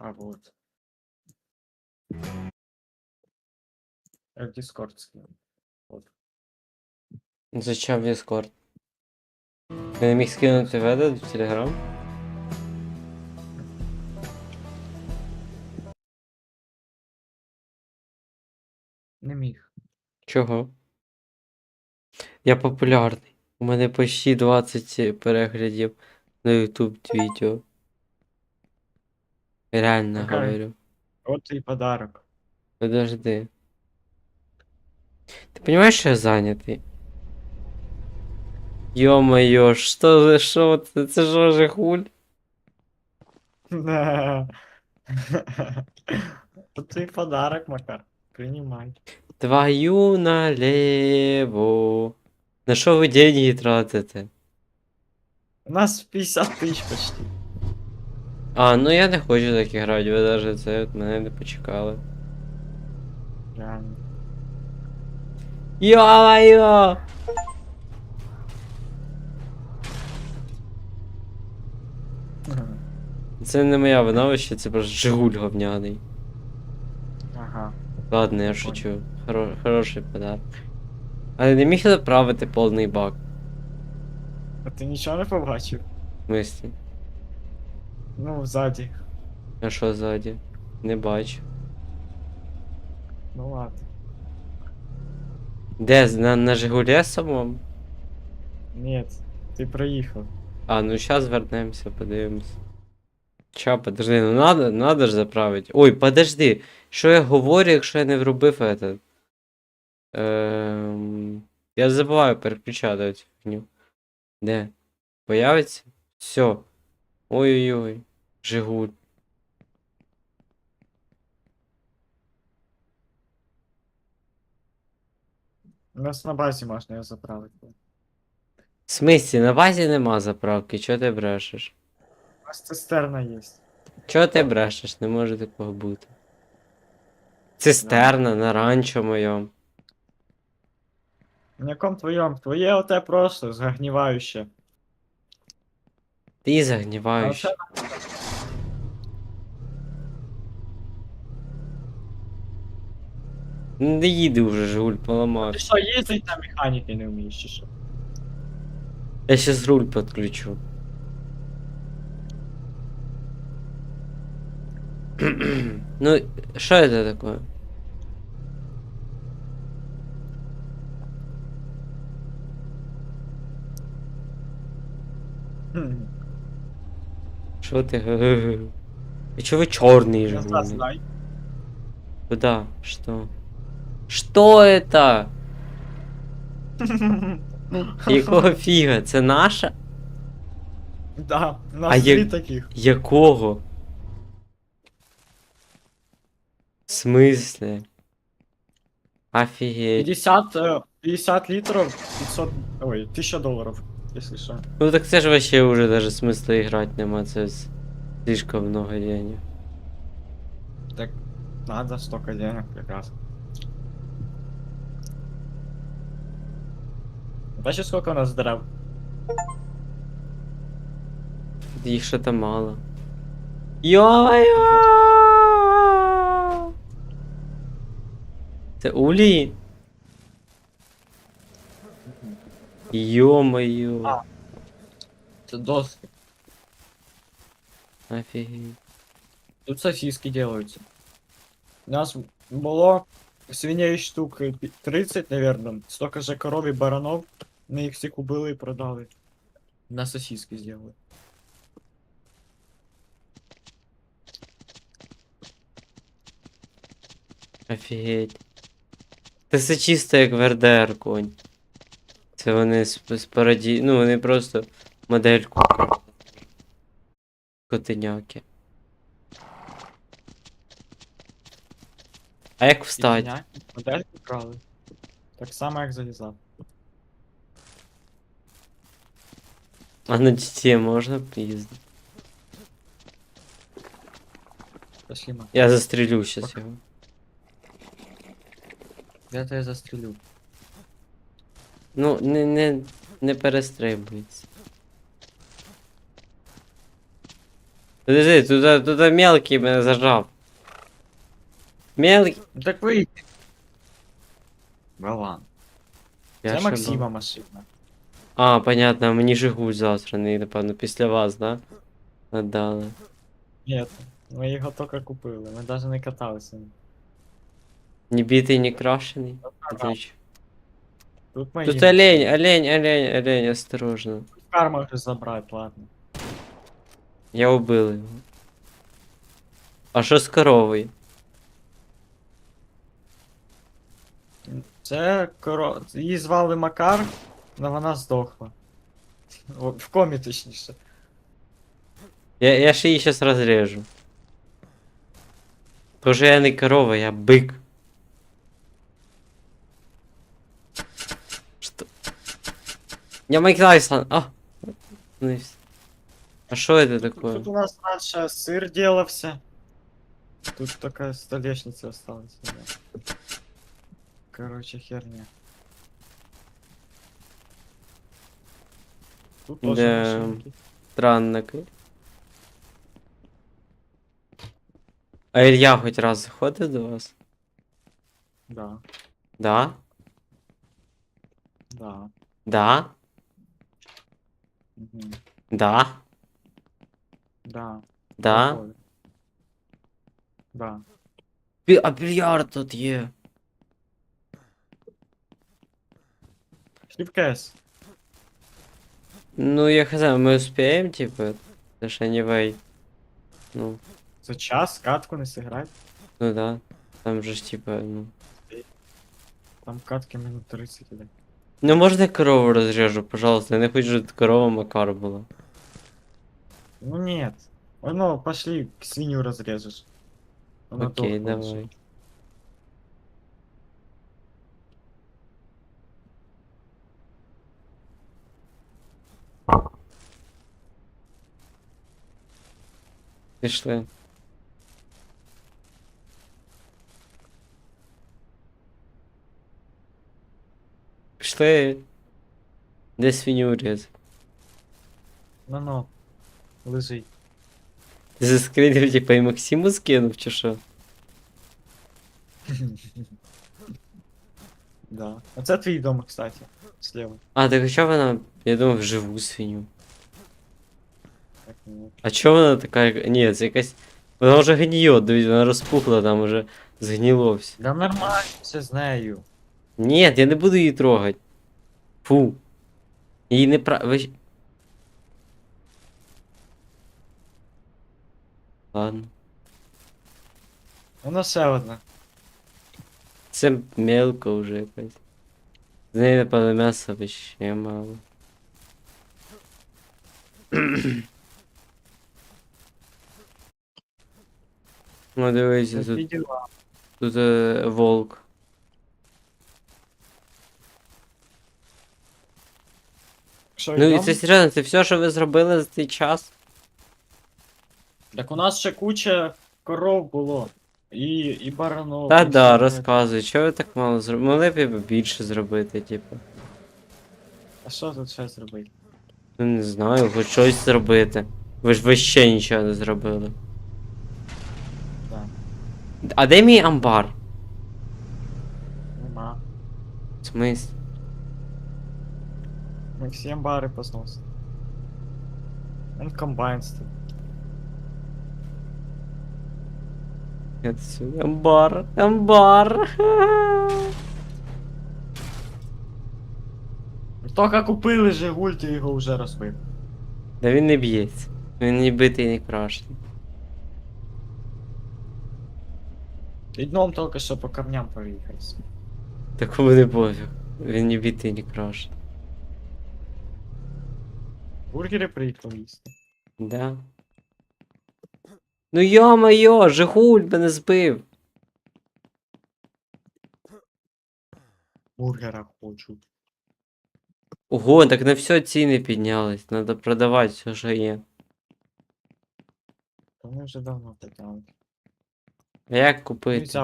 А вот. Я в Discord скинул. Вот. Зачем Discord? Ти не міг скинути веде в Telegram? Не міг. Чого? Я популярний. У мене почти 20 переглядів на YouTube відео. Реально Какая? говорю. Вот твій подарок. Подожди. Ты понимаешь, что я занятый? Ё-моё, что за что это? Это что же хуль? Вот твій подарок, Макар. Принимай. Твою налево. На что вы деньги тратите? У нас 50 тысяч почти. А, ну я не хочу так грати, ви даже це от мене не почекали. Реально. Йо-моё! Це не моя вина, вообще, це просто Жигуль говняний. Ага. Ладно, я шучу. Хоро- хороший подарок. Але не міг заправити повний бак. А ти нічого не побачив? В смислі? Ну, ззаді. А що ззаді? Не бачу. Ну ладно. Де? На, на Жигулі самому? Нет, ти проїхав. А, ну сейчас вернемся, подивимось. Ча, подожди, ну надо, надо ж заправити. Ой, подожди. Що я говорю, якщо я не врубив этот? Ем... Я забуваю переключати цю фігню. Де? Появиться? Все. Ой-ой-ой. Жигуль. У нас на базі можна його заправити. В смислі, на базі нема заправки, чого ти брешеш? У нас цистерна є. Чого ти брешеш? Не може такого бути. Цистерна на ранчо моєму. На якому твоєму? Твоє оте просто загніваюче. Ти А оце Не їди вже, Жигуль, Ти поламав. що, їздить на механіки не вмієш чи що? Я сейчас руль подключу. ну, что это такое? Хм, Что ты? И чё вы черный Назад же? знай. Куда? Что? Что это? Якого фіга? Це наша? Да, у А нас як- дві таких. Якого? В смысле? Офігеть. 50, е, 50 літрів, 500, ой, 1000 доларів, якщо що. Ну так це ж вообще уже даже смысла играть нема, це с- слишком много денег. Так, надо столько денег прекрасно. Бачиш, сколько у нас дерев? Їх що то мало. Йо-моё! Це улі? Йо-моё. А. Це доски. Офігеть. Тут сосиски делаются. У нас було свиней штук 30, наверное. Столько же коров и баранов. Мы их всех убили и продали. На сосиски сделали. Офігеть. Та це чисто як ВРДР, конь. Це вони з, з параді... Ну, вони просто модельку. Котеняки. А як встать? Модельки крали. Так само, як залізав. А на дітей можна поїздити? Пошли, ма. Я застрелю щас його. Я тебе застрелю. Ну, не, не, не перестрибується. Подожди, тут, тут мелкий мене зажав. Мелкий. Ну так вийди. Балан. Я Це ще Максима бал- машина. А, понятно, мені Жигуль завтра, не, напевно, після вас, да? Надали. Ні, ми його тільки купили, ми навіть не каталися. Не битий, не крашений. Отлично. Тут ми Тут олень, олень, олень, олень, осторожно. карма вже забрати, ладно. Я убил його. А що з коровою? Це коро... Її звали Макар, але вона здохла. О, В комі точніше. Я, я ж її зараз розрежу. Тоже я не корова, я бик. Что? Я Майк Тайсон. А! Ну и всё. А что это такое? Тут у нас раньше сыр делался. Тут такая столешница осталась. да. Короче, херня. Тут тоже Да. машинки. Странно. ка- А Илья хоть раз заходив до вас? Да, Да? да. Да? мгм, Да? Да. Да? заходить. Да. Бі- А більярд тут є. Шлипкес. Ну, я хз, мы успеем, типа, это ж anyway. Ну, За час катку не сыграть. ну да. Там же ж типа, ну. Там катки минут 30 іде. Ну можна я корову розрежу, пожалуйста. Я не хочу, щоб корова Макар була. Ну нет. Ой, ну, пошли, свинью разрежешь. Она Окей, дохла уже. давай. Пішли. Пішли. Де свиню різ? Ну ну. Лежить. Ти заскрінив, типа, і Максиму скинув, чи що? Да. А це твій дом, кстати. Слева. А, так а чого вона. Я думав, живу свиню. Так, ну, А чого вона така. як- Ні, це якась. Вона вже гніє, дивіться, вона розпухла там уже згніло все. Да нормально, все з нею. Ні, я не буду її трогати. Фу. Її не пра. Ви... ж- Ладно. Вона ще одна. Це мелко вже якась. З неї, напевно, м'яса ще мало. Ну, дивися, Такі тут, діла. тут е, волк. Що, Ну і йдем? це серйозно, це все, що ви зробили за цей час? Так у нас ще куча коров було. І, і баранов. Та і да, все. розказуй, чого ви так мало зробили? Могли б і більше зробити, типу. А що тут ще зробити? Ну не знаю, хоч щось зробити. Ви ж ви ще нічого не зробили. А де мій амбар? Нема. В смислі? Максим бари позносить. Он комбайн стоїть. Тут. Амбар, амбар. Тільки купили Жигуль, ти його вже розбив. Да він не б'ється. Він не битий, не крашений. І дном тільки що по камням проїхався. Такому не пофіг. Він не битий, не крашений. Бургери приїхав їсти. Да. Ну йо-моє, Жигуль мене збив. Бургера хочу. Ого, так на все ціни піднялись. Надо продавати все, що є. Та ми вже давно питали. Як купити?